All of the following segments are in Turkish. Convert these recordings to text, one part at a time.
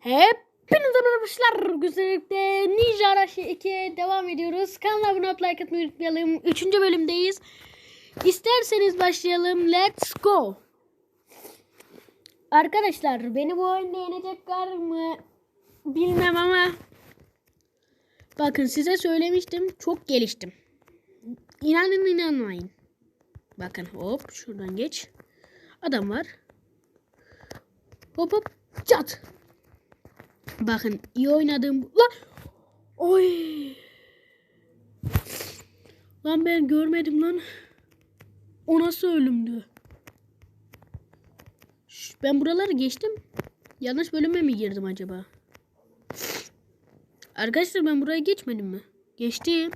Hepinize merhabalar. Güzellikle Ninja Araşı 2'ye devam ediyoruz. Kanala abone olup like atmayı unutmayalım. Üçüncü bölümdeyiz. İsterseniz başlayalım. Let's go. Arkadaşlar beni bu oyunda yenecekler mi bilmem ama bakın size söylemiştim çok geliştim. İnanın inanmayın. Bakın hop şuradan geç. Adam var. Hop hop çat. Bakın iyi oynadım. Lan. Oy. Lan ben görmedim lan. O nasıl ölümdü? Ben buraları geçtim. Yanlış bölüme mi girdim acaba? Arkadaşlar ben buraya geçmedim mi? Geçtim.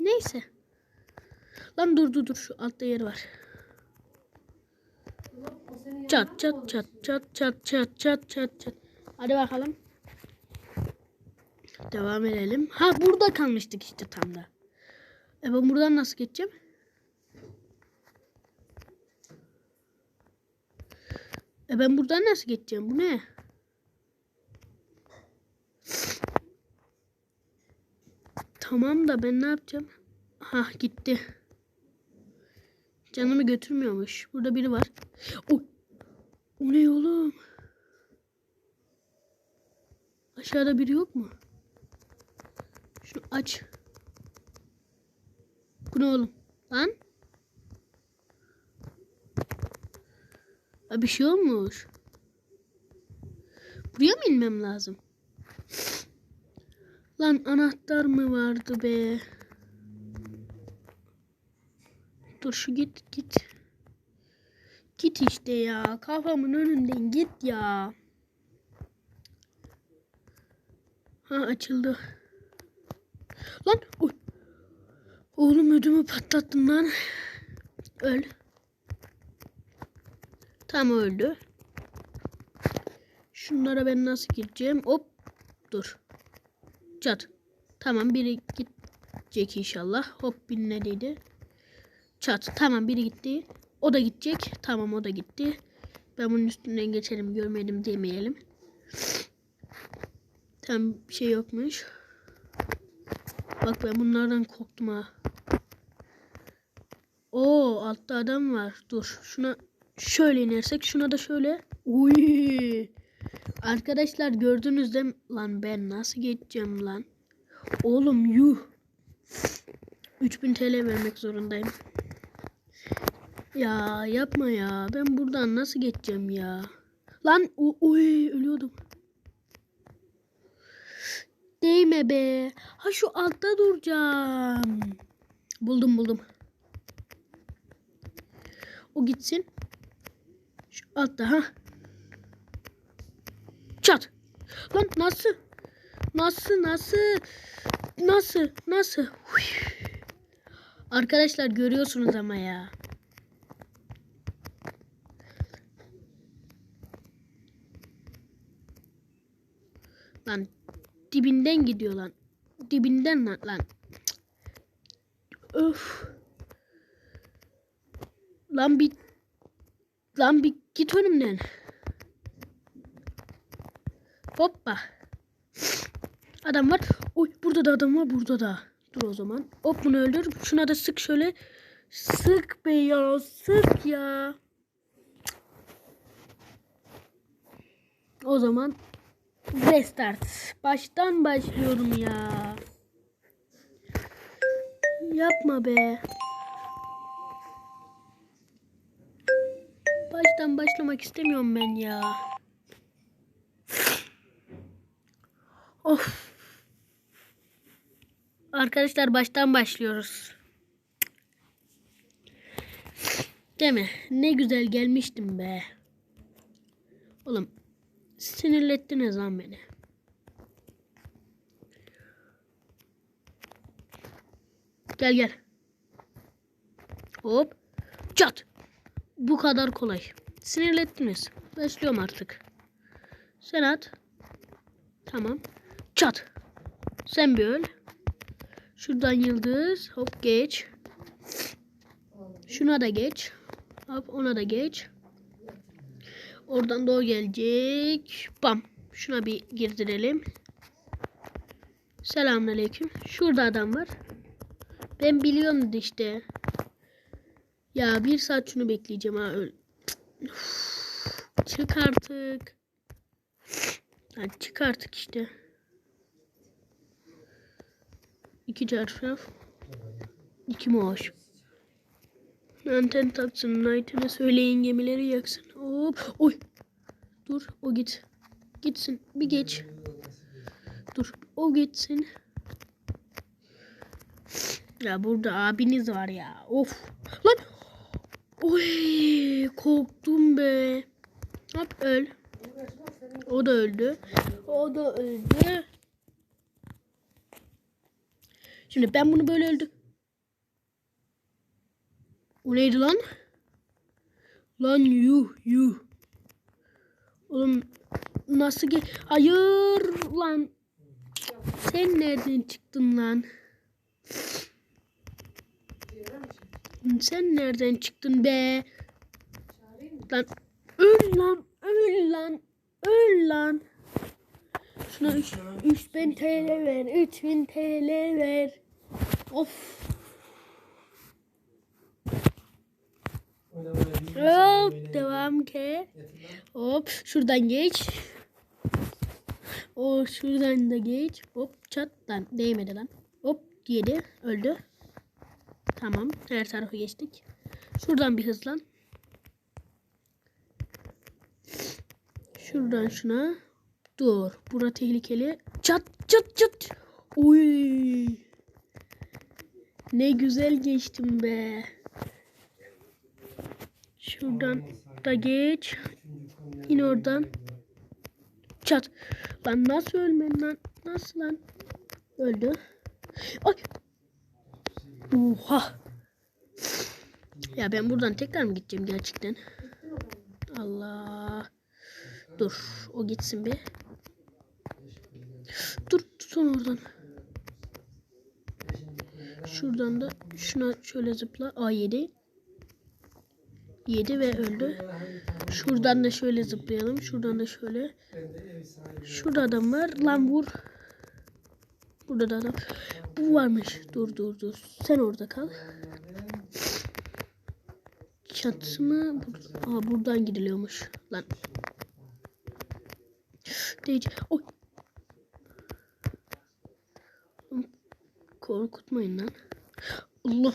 Neyse. Lan dur dur dur şu altta yer var. Çat çat çat çat çat çat çat çat çat. Hadi bakalım. Devam edelim. Ha burada kalmıştık işte tam da. E ben buradan nasıl geçeceğim? E ben buradan nasıl geçeceğim? Bu ne? Tamam da ben ne yapacağım? Ha gitti. Canımı götürmüyormuş. Burada biri var. O, o ne oğlum? Aşağıda biri yok mu? Şunu aç. Bu ne oğlum? Lan? Ha, bir şey olmuş. Buraya mı inmem lazım? Lan anahtar mı vardı be? Dur şu git git. Git işte ya. Kafamın önünden git ya. Ha açıldı. Lan oy. Oğlum ödümü patlattın lan. Öl. Tam öldü. Şunlara ben nasıl gireceğim? Hop. Dur. Çat. Tamam biri gidecek inşallah. Hop bin neredeydi? Çat. Tamam biri gitti. O da gidecek. Tamam o da gitti. Ben bunun üstünden geçelim görmedim demeyelim. Tam bir şey yokmuş. Bak ben bunlardan korktum ha. Oo altta adam var. Dur şuna şöyle inersek şuna da şöyle. Uy. Arkadaşlar gördünüz mi? Lan ben nasıl geçeceğim lan? Oğlum yuh. 3000 TL vermek zorundayım. Ya yapma ya. Ben buradan nasıl geçeceğim ya? Lan oy ölüyordum. Değme be. Ha şu altta duracağım. Buldum buldum. O gitsin. Şu altta ha. Çat. Lan nasıl? Nasıl nasıl? Nasıl? Nasıl? Arkadaşlar görüyorsunuz ama ya. Lan dibinden gidiyor lan. Dibinden lan. lan. Öf. Lan bir lan bir git önümden. Hoppa. Adam var. Oy burada da adam var burada da. Dur o zaman. Hop bunu öldür. Şuna da sık şöyle. Sık be ya. Sık ya. O zaman restart. Baştan başlıyorum ya. Yapma be. Baştan başlamak istemiyorum ben ya. Of. Arkadaşlar baştan başlıyoruz. Değil mi? Ne güzel gelmiştim be. Oğlum sinirlettiniz lan beni. Gel gel. Hop. Çat. Bu kadar kolay. Sinirlettiniz. Başlıyorum artık. Sen at. Tamam. Çat. Sen bir öl. Şuradan yıldız. Hop geç. Şuna da geç. Hop ona da geç. Oradan da o gelecek. Bam. Şuna bir girdirelim. Selamünaleyküm. Şurada adam var. Ben biliyorum işte. Ya bir saat şunu bekleyeceğim ha. Çık artık. Hadi çık artık işte. İki çarşaf. İki maaş. Anten taksın. Knight'ına söyleyin gemileri yaksın. Hop. Oy. Dur. O git. Gitsin. Bir geç. Dur. O geçsin. Ya burada abiniz var ya. Of. Lan. Oy. Korktum be. Hop öl. O da öldü. O da öldü. Şimdi ben bunu böyle öldü. O neydi lan? Lan yuh yuh. Oğlum nasıl ge... Hayır lan. Sen nereden çıktın lan? Sen nereden çıktın be? Lan öl lan öl lan öl lan. Şuna 3 3000 TL ver 3000 TL ver. Of. Hop devam ke. Hop şuradan geç. O şuradan da geç. Hop çat lan değmedi lan. Hop yedi öldü. Tamam her tarafı geçtik. Şuradan bir hızlan. Şuradan şuna. Dur. Bura tehlikeli. Çat çat çat. Oy. Ne güzel geçtim be. Şuradan da geç. İn oradan. Çat. Lan nasıl ölmedin lan? Nasıl lan? Öldü. Ay. Oha. Ya ben buradan tekrar mı gideceğim gerçekten? Allah. Dur. O gitsin be. Dur. Tutun oradan. Şuradan da şuna şöyle zıpla. A7. Yedi ve öldü. Şuradan da şöyle zıplayalım. Şuradan da şöyle. Şurada adam var. Lan vur. Burada da adam. Bu varmış. Dur dur dur. Sen orada kal. Çatısı mı? Aa, buradan gidiliyormuş. Lan. Değil. Oy. Korkutmayın lan. Allah.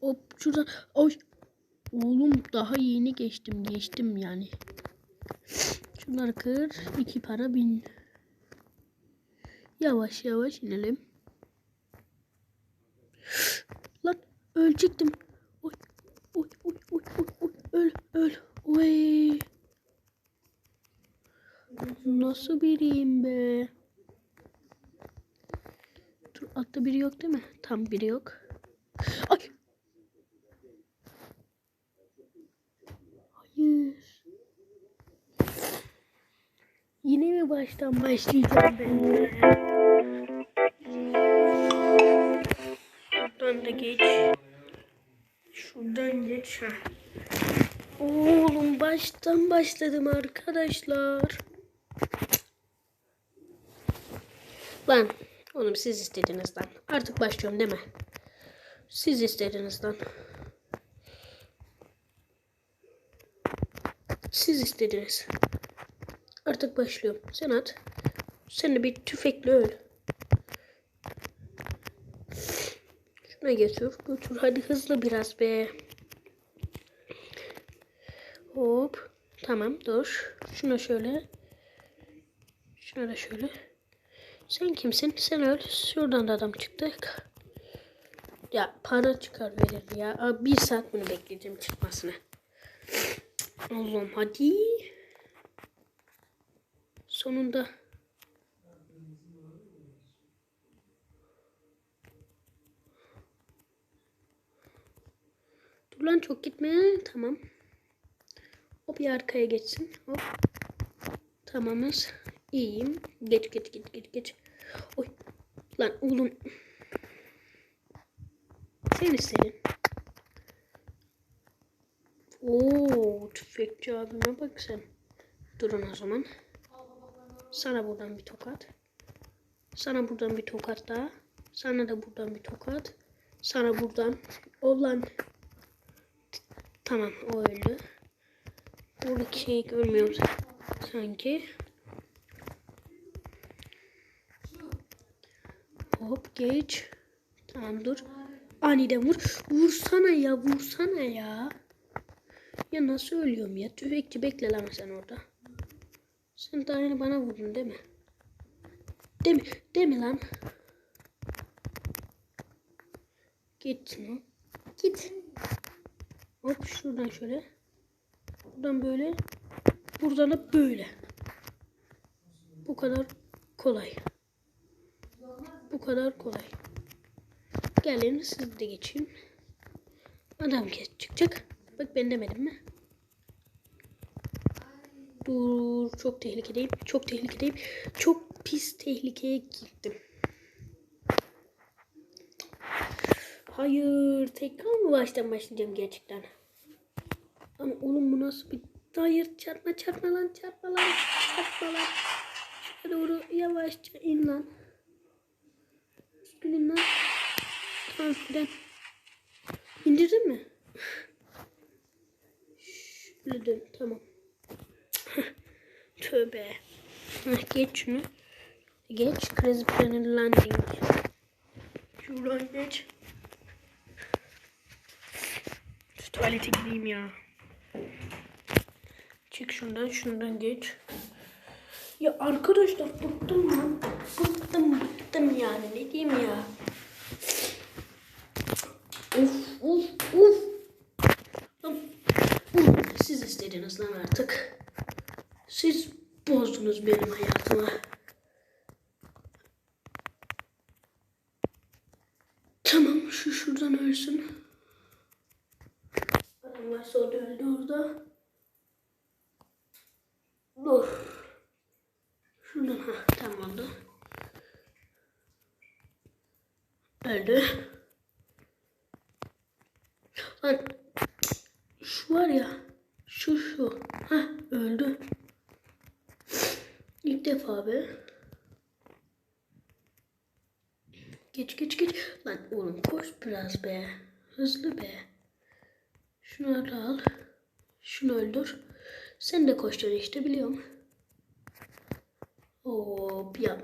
Hop şuradan. Oy. Oğlum daha yeni geçtim. Geçtim yani. Şunları kır. iki para bin. Yavaş yavaş inelim. Lan ölecektim. Oy oy oy oy oy oy öl öl. Oy. Nasıl biriyim be? Dur altta biri yok değil mi? Tam biri yok. Ay. Hayır. Yine mi baştan başlayacağım ben? Şuradan da geç. Şuradan geç. Oğlum baştan başladım arkadaşlar. Lan oğlum siz istediniz lan. Artık başlıyorum değil mi? Siz istediniz lan. Siz istediniz. Artık başlıyorum. Sen at. Sen de bir tüfekle öl. Şuna götür. Götür. Hadi hızlı biraz be. Hop. Tamam dur. Şuna şöyle. Şuna da şöyle. Sen kimsin? Sen öl. Şuradan da adam çıktı. Ya para çıkar verir ya. Bir saat bunu bekleyeceğim çıkmasını. Allah'ım hadi. Sonunda. Dur lan çok gitme. Tamam. Hop bir arkaya geçsin. Hop. Tamamız. İyiyim. Geç geç geç geç geç. Oy. Lan oğlum. Seni senin. Oo, tüfekçi Cevabıma bak sen. Durun o zaman. Sana buradan bir tokat. Sana buradan bir tokat daha. Sana da buradan bir tokat. Sana buradan. Olan. Tamam o öldü. Buradaki şey görmüyorum sanki. Hop geç. Tamam dur. Aniden vur. Vursana ya vursana ya. Ya nasıl ölüyorum ya? Tüfekçi bekle lan sen orada. Sen daha yeni bana vurdun değil mi? Değil mi? Değil mi lan? Git mi? Git. Hop şuradan şöyle. Buradan böyle. Buradan da böyle. Bu kadar kolay. Bu kadar kolay. Gelin siz de geçeyim. Adam geç çıkacak. Bak ben demedim mi? Dur çok tehlikedeyim. Çok tehlikedeyim. Çok pis tehlikeye girdim. Hayır. Tekrar mı baştan başlayacağım gerçekten? Ama oğlum bu nasıl bir... Hayır çarpma çarpma lan çarpma lan çarpma lan. Şuraya doğru yavaşça in lan. İn lan. Tamam filan. İndirdin mi? Şöyle dön tamam. Tövbe. Geç şunu. Geç. Crazy Planet Landing. Şuradan geç. Şu tuvalete gideyim ya. Çık şundan şundan geç. Ya arkadaşlar bıktım lan. Bıktım bıktım yani ne diyeyim ya. Uf uf uf. Tamam. Siz istediniz lan artık. Siz bozdunuz benim hayatımı. Tamam şu şuradan ölsün. Adam varsa o da öldü orada. Dur. Şuradan ha tamam oldu. Öldü. Lan şu var ya şu şu ha öldü. İlk defa be. Geç geç geç. Lan oğlum koş biraz be. Hızlı be. Da al. Şunu öldür. Sen de koşacaksın işte biliyorum. Hop ya.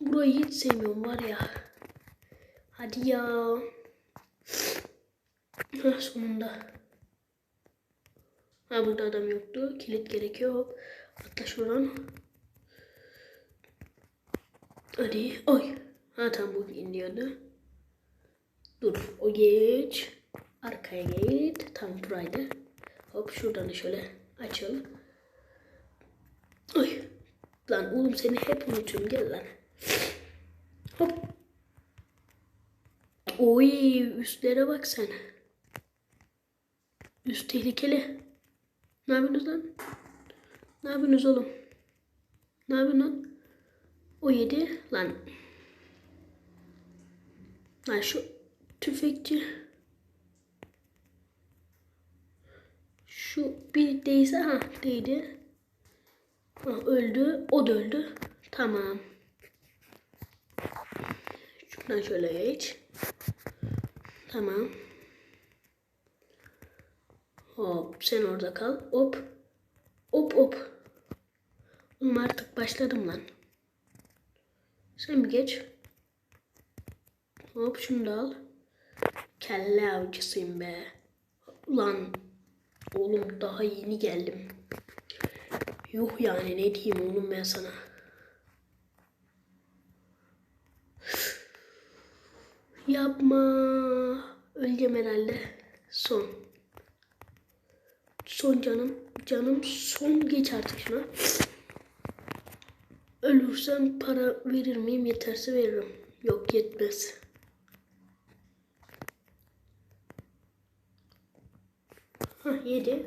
Burayı hiç sevmiyorum var ya. Hadi ya. Ha sonunda. Ha burada adam yoktu. Kilit gerekiyor. Atla şuradan. Hadi. Oy. Ha tam bu iniyordu. Dur. O geç. Arkaya git. Tam buraydı. Hop şuradan da şöyle açıl. Oy. Lan oğlum seni hep unutuyorum. Gel lan. Hop. Oy üstlere bak sen. Üst tehlikeli. Ne yapıyorsunuz lan? Ne yapıyorsunuz oğlum? Ne yapıyorsun lan? O yedi lan. Lan şu tüfekçi. Şu bir değse ha değdi. Ha, öldü. O da öldü. Tamam. Şuradan şöyle geç. Tamam. Hop sen orada kal. Hop. Hop hop. Oğlum artık başladım lan. Sen bir geç. Hop şunu da al. Kelle avcısıyım be. Lan. Oğlum daha yeni geldim. Yuh yani ne diyeyim oğlum ben sana. Yapma. Öleceğim herhalde. Son. Son canım. Canım son geç artık şuna. Ölürsem para verir miyim? Yeterse veririm. Yok yetmez. Hah yedi.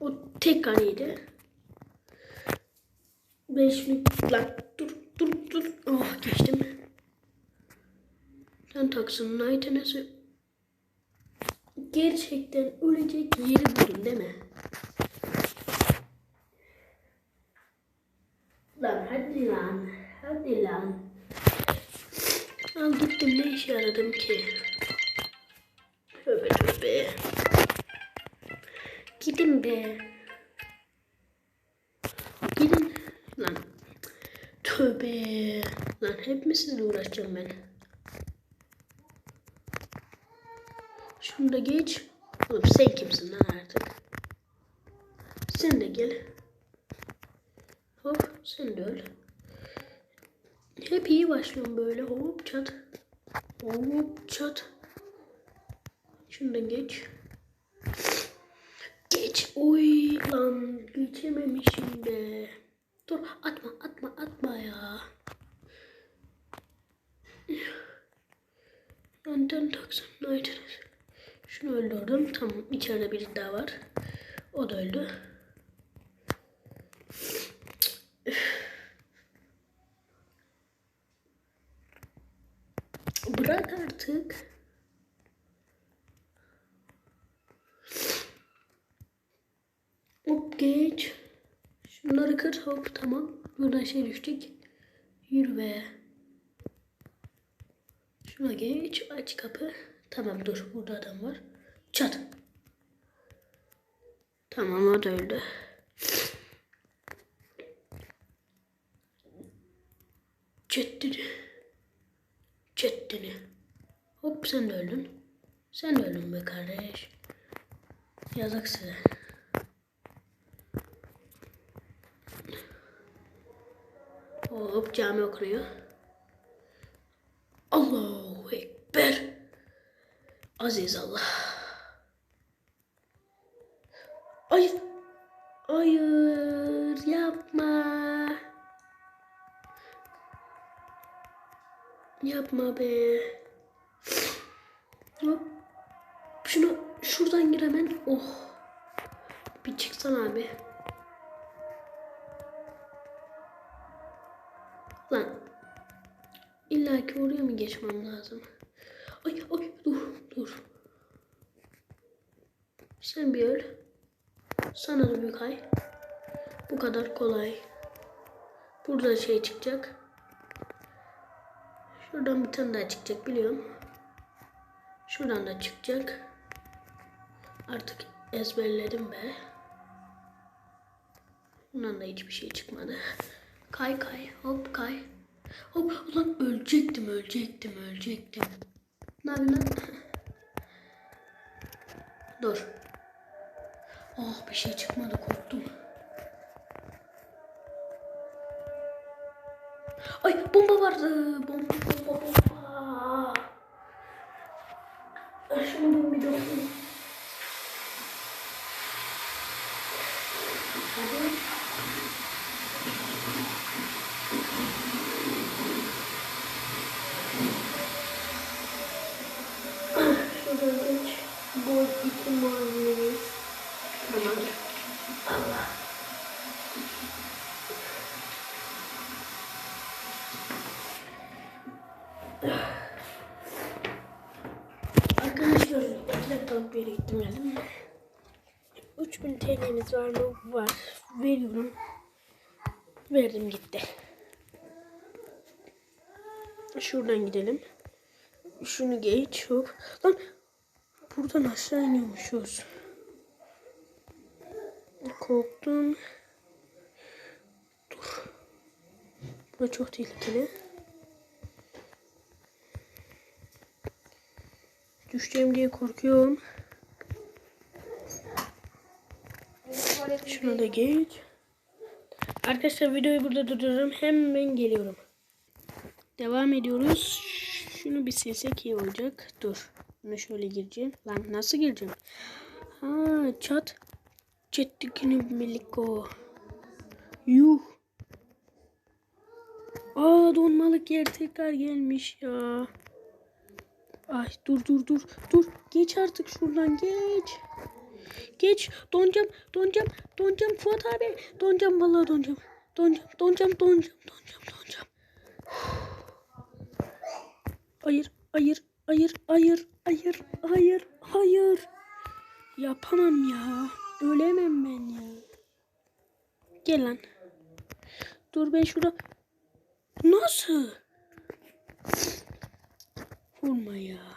O tekrar yedi. Beş mi? Lan dur dur dur. Oh geçtim. Sen taksın Night'e Gerçekten ölecek yeri buldum değil mi? Lan hadi lan. Hadi lan. Al gittim ne işe yaradım ki? Tövbe tövbe. Gidin be. Gidin. Lan. Tövbe. Lan hep mi sizinle uğraşacağım ben? Şunu da geç. Oğlum sen kimsin lan artık? Sen de gel. Hop sen de öl. Hep iyi başlıyorum böyle. Hop çat. Hop çat. Şunu da geç. Geç. Oy lan geçememişim be. Dur atma atma atma ya. Önden taksam United. Şunu öldürdüm. Tamam içeride biri daha var. O da öldü. Bırak artık. Hop geç. Şunları kır hop tamam. Buradan şey düştük. Yürü be. Şuna geç. Aç kapı. Tamam dur. Burada adam var. Çat. Tamam o da öldü. Ceddini. Ceddini. Hop sen de öldün. Sen de öldün be kardeş. Yazık size. Hop cami okunuyor. Allahu Ekber. Aziz Allah. Hayır. Hayır yapma. Yapma be. Oh. Bir çıksana abi. Lan. İlla ki oraya mı geçmem lazım? Ay ay dur dur. Sen bir öl. Sana da bir kay. Bu kadar kolay. Burada şey çıkacak. Şuradan bir tane daha çıkacak biliyorum. Şuradan da çıkacak. Artık ezberledim be. Bundan da hiçbir şey çıkmadı. Kay kay hop kay. Hop ulan ölecektim ölecektim ölecektim. Ne lan? Dur. Oh bir şey çıkmadı korktum. Ay bomba vardı. Bomba bomba bomba. Şunu ben bir dokuyayım. Hadi. Ah, Şuradan geç. Gol ihtimali. Tamam. Allah. Arkadaşlar dakikalık bir yere gittim geldim. 3000 TL'niz var mı? Var. Veriyorum. Verdim gitti. Şuradan gidelim. Şunu geç. Hop. Lan buradan aşağı iniyormuşuz. Korktum. Dur. Bu çok tehlikeli. Düşeceğim diye korkuyorum. Şunu da geç. Arkadaşlar videoyu burada durduruyorum. Hemen geliyorum. Devam ediyoruz. Şunu bir silsek iyi olacak. Dur. Bunu şöyle gireceğim. Lan nasıl gireceğim? Ha çat. Çettikini miliko. Yuh. Aa donmalık yer tekrar gelmiş ya. Ay dur dur dur dur. Geç artık şuradan geç. Geç. Donacağım. Donacağım. Donacağım Fuat abi. Donacağım vallahi donacağım. Donacağım. Donacağım. Donacağım. Donacağım. Donacağım. Hayır. Hayır. Hayır. Hayır. Hayır. Hayır. Hayır. Yapamam ya. Ölemem ben ya. Gel lan. Dur ben şurada. Nasıl? Vurma ya.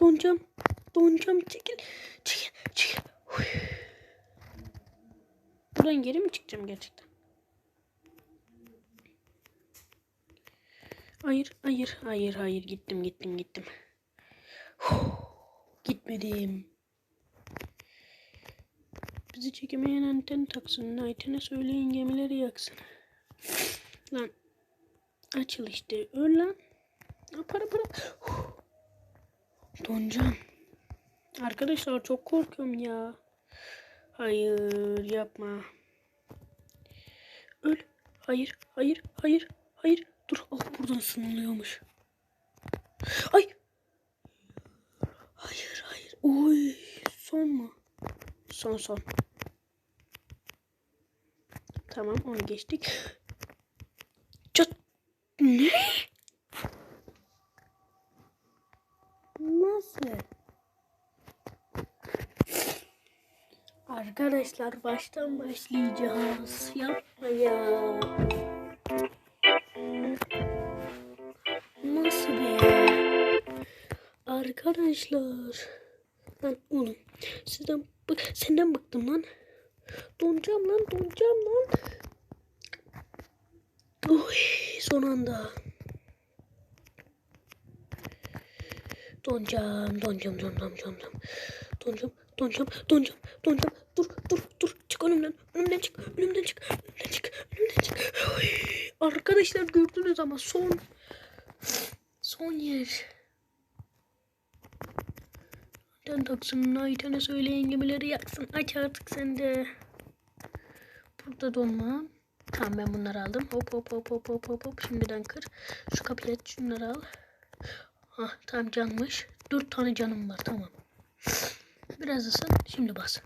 Donacağım. Donacağım. Çekil. Çekil. Çekil. Huy. Buradan geri mi çıkacağım gerçekten? Hayır, hayır, hayır, hayır. Gittim, gittim, gittim. Huh. Gitmedim. Bizi çekemeyen anten taksın. Night'ine söyleyin gemileri yaksın. Lan. Açıl işte. Öl Para para. Huh. Donacağım. Arkadaşlar çok korkuyorum ya. Hayır yapma. Öl. Hayır hayır hayır hayır. Dur ah buradan sınırlıyormuş. Ay. Hayır hayır. Oy son mu? Son son. Tamam onu geçtik. Ne? Nasıl? Arkadaşlar baştan başlayacağız. Yapma ya. Nasıl be? Arkadaşlar. Lan oğlum. Sizden bak senden bıktım lan. Donacağım lan donacağım lan. Oy son anda. Donacağım, donacağım, donacağım, donacağım. Donacağım, donacağım, donacağım, donacağım. Dur, dur, dur. Çık önümden. Önümden çık. Önümden çık. Önümden çık. Önümden çık. Oy. Arkadaşlar gördünüz ama son son yer. Den taksın, Nayten'e söyleyin gemileri yaksın. Aç artık sen de. Burada donma. Tamam ben bunları aldım. Hop hop hop hop hop hop hop. Şimdiden kır. Şu kapıyı aç şunları al. Ah tamam canmış. Dört tane canım var tamam. Biraz ısın. Şimdi bas.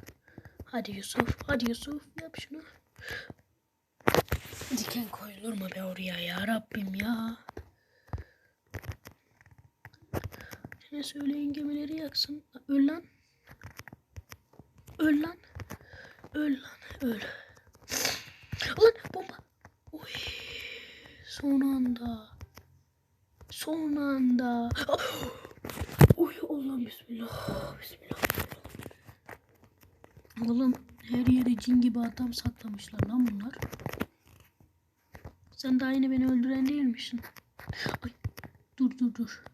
Hadi Yusuf. Hadi Yusuf. Yap şunu. Diken koyulur mu be oraya ya Rabbim ya. Ne söyleyin gemileri yaksın. Öl lan. Öl lan. Öl lan. Öl. Ulan bomba. Oy. Son anda. Son anda. Oy Allah'ım bismillah. Bismillah. Oğlum her yere cin gibi adam saklamışlar lan bunlar. Sen daha yine beni öldüren değil misin? Ay dur dur dur.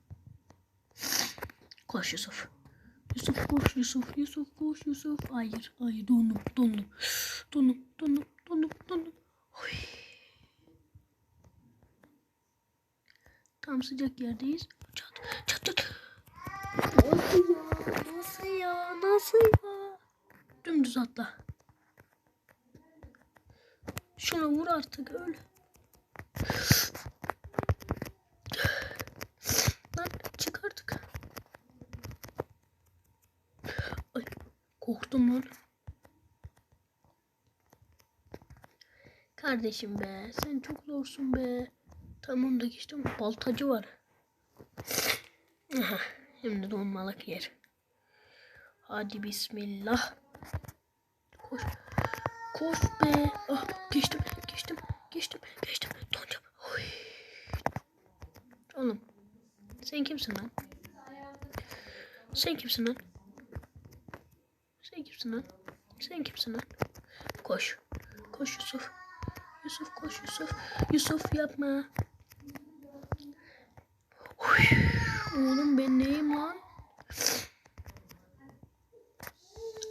Koş Yusuf. Yusuf koş Yusuf. Yusuf koş Yusuf. Hayır hayır dondum dondum. Dondum dondum dondum dondum. Oy. Tam sıcak yerdeyiz. Çat çat çat. Nasıl ya? Nasıl ya? Nasıl ya? Dümdüz atla. Şuna vur artık öl. Lan çık artık. Ay korktum lan. Kardeşim be sen çok zorsun be. Tamam da geçtim baltacı var. Aha, şimdi donmalık yer. Hadi bismillah. Koş. Koş be. Ah, geçtim, geçtim, geçtim, geçtim. Donacağım. Oy. Oğlum. Sen kimsin lan? Sen kimsin lan? Sen kimsin lan? Sen kimsin lan? Koş. Koş Yusuf. Yusuf koş Yusuf. Yusuf yapma. Oğlum ben neyim lan?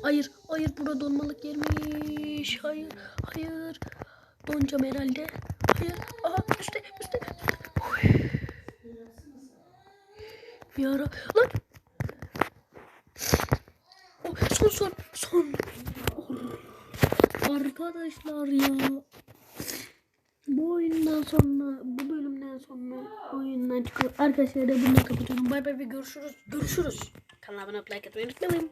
Hayır, hayır burada donmalık yermiş. Hayır, hayır. Donacağım herhalde. Hayır. Aha üstte, üstte. Ara. Lan. Oh, son son son. Arkadaşlar ya. Bu oyundan sonra, bu bölümden sonra oyundan çıkıyor. Arkadaşlar da bunu kapatıyorum. Bay bay ve görüşürüz. Görüşürüz. Kanala abone atmayı unutmayın.